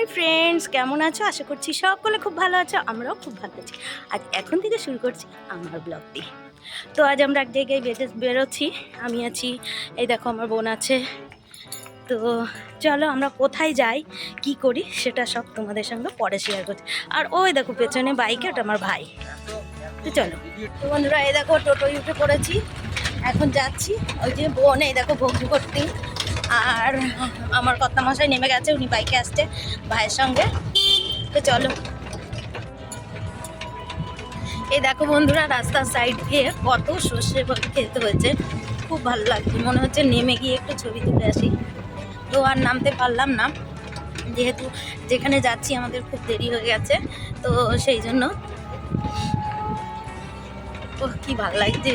Hi friends, কেমন আছো? আশা করছি সকলে খুব ভালো আছো, আমরাও খুব ভালো আছি। আজ এখন থেকে শুরু করছি আমার ব্লগটি। তো আজ আমরা এক জায়গায় বেরো বেরোচ্ছি। আমি আছি, এই দেখো আমার বোন আছে। তো চলো আমরা কোথায় যাই, কি করি সেটা সব তোমাদের সঙ্গে পরে শেয়ার করছি। আর ওই দেখো পেছনে বাইকে ওটা আমার ভাই। তো চলো। তো বন্ধুরা, এই দেখো টোটো উঠে পড়েছি এখন যাচ্ছি, ওই যে বোন, এই দেখো ভক্তি করতে আর আমার কর্তা মশাই নেমে গেছে, উনি বাইকে আসছে ভাইয়ের সঙ্গে। তো চলো। এই দেখো বন্ধুরা, রাস্তার সাইড দিয়ে কত সর্ষে খেতে হয়েছে। খুব ভালো লাগছে, মনে হচ্ছে নেমে গিয়ে একটু ছবি তুলে আসি। তো আর নামতে পারলাম না, যেহেতু যেখানে যাচ্ছি আমাদের খুব দেরি হয়ে গেছে, তো সেই জন্য। ও কী ভালো লাগছে।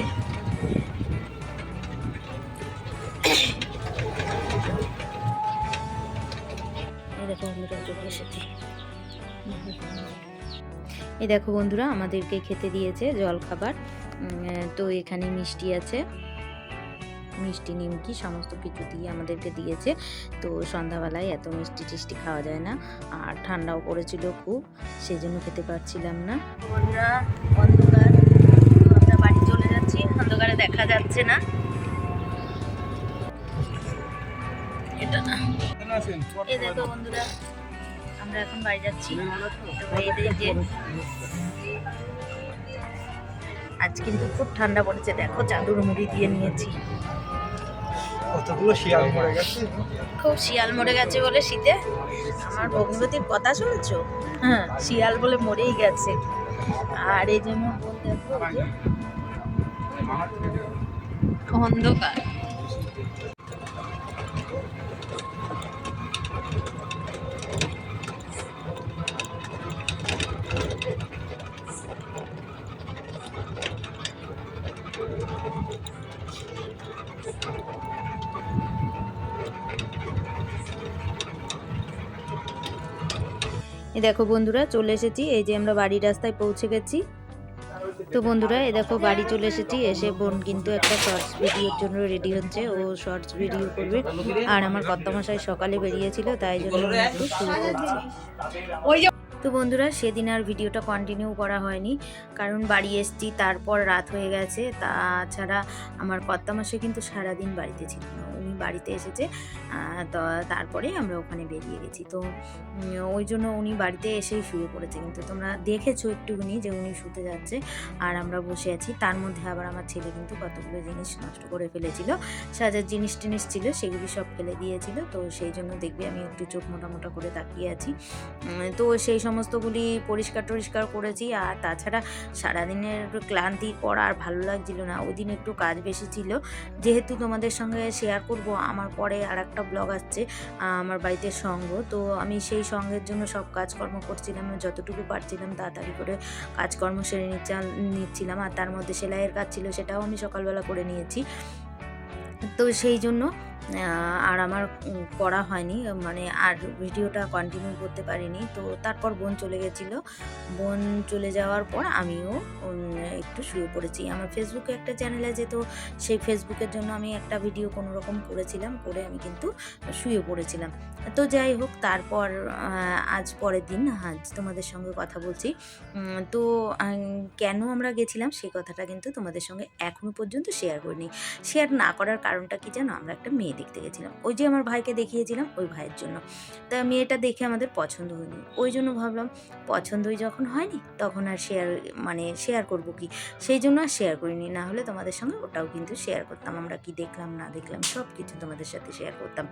দেখো বন্ধুরা চলে এসেছি। এই দেখো বন্ধুরা, আমাদেরকে খেতে দিয়েছে জল খাবার তো এখানে মিষ্টি আছে। মিষ্টি, নিমকি, সমস্ত কিছু দিয়ে আমাদেরকে দিয়েছে। তো সন্ধ্যাবেলায় এত মিষ্টি টিষ্টি খাওয়া যায় না। আর ঠান্ডাও পড়েছিল খুব সেই জন্য খেতে পারছিলাম না। বন্ধুরা, অন্ধকার। আমরা বাড়ি চলে যাচ্ছি। অন্ধকারে দেখা যাচ্ছে না। এটা না। এই দেখো বন্ধুরা আমরা এখন বাড়ি যাচ্ছি। যে আজ কিন্তু খুব ঠান্ডা পড়েছে। দেখো চাদর মুড়ি দিয়ে নিয়েছি। কতগুলো শিয়াল মরে গেছে। খুব শিয়াল মরে গেছে বলে শীতে। আমার ভগ্নবতীর কথা শুনেছো? হ্যাঁ শিয়াল বলে মরেই গেছে। আর এই যে মোর দেখো, অন্ধকার। এই দেখো বন্ধুরা, চলে এসেছি। এই যে আমরা বাড়ির রাস্তায় পৌঁছে গেছি। তো বন্ধুরা, এই দেখো বাড়ি চলে এসেছি। এসে বোন কিন্তু একটা শর্টস ভিডিওর জন্য রেডি হচ্ছে। ও শর্টস ভিডিও করবে। আর আমার কর্তামশাই সকালে বেরিয়েছিল, তাই জন্য তো বন্ধুরা, সেদিন আর ভিডিওটা কন্টিনিউ করা হয়নি। কারণ বাড়ি এসেছি, তারপর রাত হয়ে গেছে। তাছাড়া আমার কর্তামশাই কিন্তু সারাদিন বাড়িতে ছিল না। উনি বাড়িতে এসেছে তো তারপরে আমরা ওখানে বেরিয়ে গেছি। তো ওই জন্য উনি বাড়িতে এসেই শুয়ে পড়েছে। কিন্তু তোমরা দেখেছ একটুখানি যে উনি শুতে যাচ্ছে আর আমরা বসে আছি। তার মধ্যে আবার আমার ছেলে কিন্তু কতগুলো জিনিস নষ্ট করে ফেলেছিল, সাজার জিনিস টিনিস ছিল, সেগুলি সব ফেলে দিয়েছিল। তো সেই জন্য দেখবে আমি একটু চোখ মোটা মোটা করে তাকিয়ে আছি। তো সেই সমস্তগুলি পরিষ্কার টরিষ্কার করেছি আর তাছাড়া সারাদিনের ক্লান্তির পর আর ভালো লাগছিল না। ওই দিন একটু কাজ বেশি ছিল। যেহেতু তোমাদের সঙ্গে শেয়ার করব। আমার পরে আর একটা ব্লগ আসছে আমার বাড়িতে সঙ্গ। তো আমি সেই সঙ্গের জন্য সব কাজকর্ম করছিলাম, যতটুকু পারছিলাম তাড়াতাড়ি করে কাজকর্ম সেরে নিচ্ছা- নিচ্ছিলাম। আর তার মধ্যে সেলাইয়ের কাজ ছিল, সেটাও আমি সকালবেলা করে নিয়েছি। তো সেই জন্য আর আমার করা হয়নি মানে আর ভিডিওটা কন্টিনিউ করতে পারিনি। তো তারপর বোন চলে গেছিল। বোন চলে যাওয়ার পর আমিও একটু শুয়ে পড়েছি। আমার ফেসবুকে একটা চ্যানেল আছে, তো সেই ফেসবুকের জন্য আমি একটা ভিডিও কোনো রকম করেছিলাম, করে আমি কিন্তু শুয়ে পড়েছিলাম। তো যাই হোক, তারপর আজ পরের দিন, আজ তোমাদের সঙ্গে কথা বলছি। তো কেন আমরা গেছিলাম সেই কথাটা কিন্তু তোমাদের সঙ্গে এখনও পর্যন্ত শেয়ার করিনি। শেয়ার না করার কারণটা কি জানো? আমরা একটা মেয়ে দেখতে গেছিলাম ওই যে আমার ভাইকে দেখিয়েছিলাম, ওই ভাইয়ের জন্য। তা মেয়েটা দেখে আমাদের পছন্দ হয়নি। ওই জন্য ভাবলাম, পছন্দই যখন হয়নি, তখন আর শেয়ার মানে শেয়ার করব কি? সেই জন্য আর শেয়ার করিনি। না হলে তোমাদের সঙ্গে ওটাও কিন্তু শেয়ার করতাম। আমরা কি দেখলাম, না দেখলাম সব কিছু তোমাদের সাথে শেয়ার করতাম।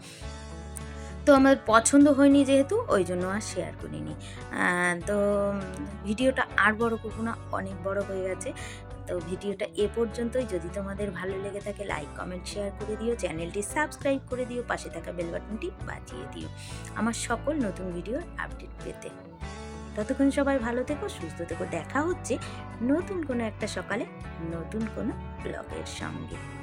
তো আমার পছন্দ হয়নি যেহেতু, ওই জন্য আর শেয়ার করিনি। তো ভিডিওটা আর বড় করব না, অনেক বড় হয়ে গেছে। তো ভিডিওটা এ পর্যন্তই। যদি তোমাদের ভালো লেগে থাকে লাইক কমেন্ট শেয়ার করে দিও। চ্যানেলটি সাবস্ক্রাইব করে দিও। পাশে থাকা বেল বাটনটি বাজিয়ে দিও। আমার সকল নতুন ভিডিওর আপডেট পেতে। ততক্ষণ সবাই ভালো থেকো, সুস্থ থেকো। দেখা হচ্ছে নতুন কোনো একটা সকালে নতুন কোনো ব্লগের সঙ্গে।